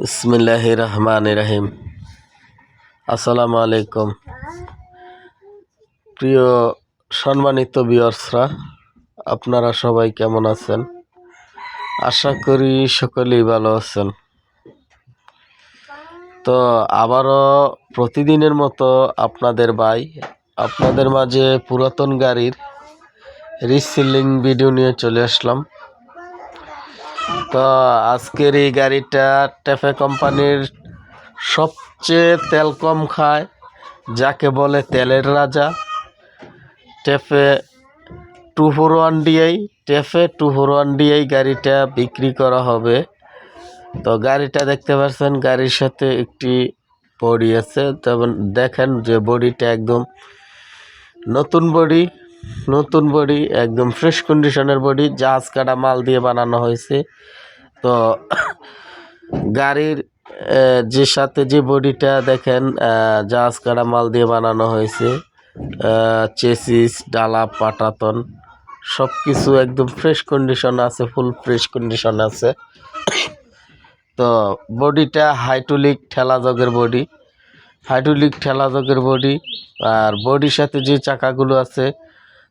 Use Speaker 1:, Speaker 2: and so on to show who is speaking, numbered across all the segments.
Speaker 1: বিসমিল্লাহ রহমান রাহিম আসসালামু আলাইকুম প্রিয় সম্মানিত বিয়র্সরা আপনারা সবাই কেমন আছেন? আশা করি সকলেই ভালো আছেন। তো আবারও প্রতিদিনের মতো আপনাদের ভাই, আপনাদের মাঝে পুরাতন গাড়ির রিসেলিং ভিডিও নিয়ে চলে আসলাম। তো আজকের এই গাড়িটা টেফে কোম্পানির সবচেয়ে তেল কম খায়, যাকে বলে তেলের রাজা। TAFE two four one DI TAFE two four one DI গাড়িটা বিক্রি করা হবে। তো গাড়িটা দেখতে পাচ্ছেন, গাড়ির সাথে একটি বডি আছে। তখন দেখেন যে বডিটা একদম নতুন বডি। নতুন বডি, একদম ফ্রেশ কন্ডিশনের বডি জাহাজ কাটা মাল দিয়ে বানানো হয়েছে। তো গাড়ির যে সাথে যে বডিটা দেখেন জাহাজ কাটা মাল দিয়ে বানানো হয়েছে চেসিস ডালা, পাটাতন সব কিছু একদম ফ্রেশ কন্ডিশন আছে ফুল ফ্রেশ কন্ডিশন আছে। তো বডিটা হাইড্রোলিক ঠেলা জগের বডি হাইড্রোলিক ঠেলা জগের বডি, আর বডির সাথে যে চাকাগুলো আছে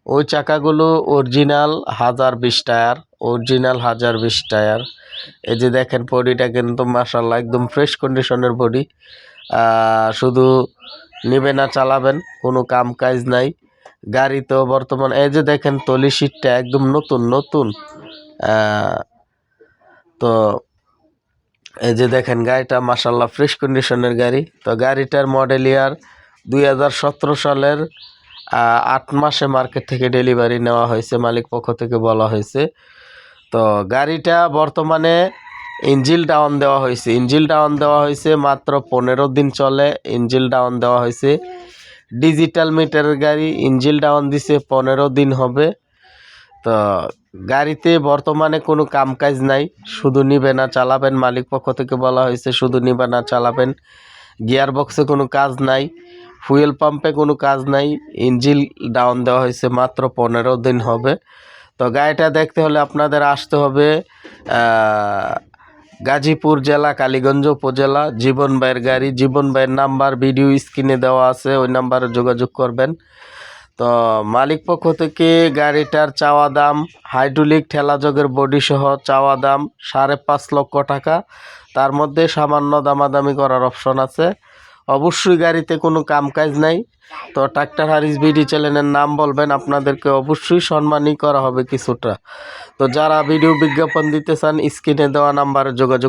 Speaker 1: ওই চাকাগুলো অরিজিনাল হাজার বিশ টায়ার, অরিজিনাল হাজার বিশ টায়ার। এই যে দেখেন বডিটা কিন্তু মাসাল্লাহ একদম ফ্রেশ কন্ডিশনের বডি। শুধু নেবে না, চালাবেন, কোনো কাম কাজ নাই। গাড়ি তো বর্তমান, এই যে দেখেন তলি সিটটা একদম নতুন নতুন। তো এই যে দেখেন গাড়িটা মাসাল্লাহ ফ্রেশ কন্ডিশনের গাড়ি। তো গাড়িটার মডেল ইয়ার দুই হাজার সতেরো সালের আট মাসে মার্কেট থেকে ডেলিভারি নেওয়া হয়েছে, মালিক পক্ষ থেকে বলা হয়েছে। তো গাড়িটা বর্তমানে ইঞ্জিল ডাউন দেওয়া হয়েছে। ইঞ্জিল ডাউন দেওয়া হয়েছে মাত্র পনেরো দিন চলে, ইঞ্জিল ডাউন দেওয়া হয়েছে। ডিজিটাল মিটারের গাড়ি ইঞ্জিল ডাউন দিছে, পনেরো দিন হবে। তো গাড়িতে বর্তমানে কোনো কামকাজ নাই, শুধু নিবে না, চালাবেন, মালিক পক্ষ থেকে বলা হয়েছে, শুধু নিবে না, চালাবেন। গিয়ার বক্সে কোনো কাজ নাই। ফুয়েল পাম্পে কোনো কাজ নাই, ইঞ্জিল ডাউন দেওয়া হয়েছে মাত্র পনেরো দিন হবে। তো গাড়িটা দেখতে হলে আপনাদের আসতে হবে গাজীপুর জেলা, কালীগঞ্জ উপজেলা। জীবন ভাইয়ের গাড়ি, জীবন ভাইয়ের নাম্বার, ভিডিও স্ক্রিনে দেওয়া আছে, ওই নাম্বারে যোগাযোগ করবেন। তো মালিক পক্ষ থেকে গাড়িটার চাওয়া দাম, হাইড্রোলিক ঠেলাযোগের বডি সহ চাওয়া দাম সাড়ে পাঁচ লক্ষ টাকা। তার মধ্যে সামান্য দামাদামি করার অপশন আছে। অবশ্যই গাড়িতে কোনো কাম কাজ নাই। তো ট্রাক্টর হারিস বিডি চ্যানেলের নাম বলবেন, আপনাদেরকে অবশ্যই সম্মানই করা হবে কিছুটা। তো যারা ভিডিও বিজ্ঞাপন দিতে চান স্ক্রিনে দেওয়া নাম্বারে যোগাযোগ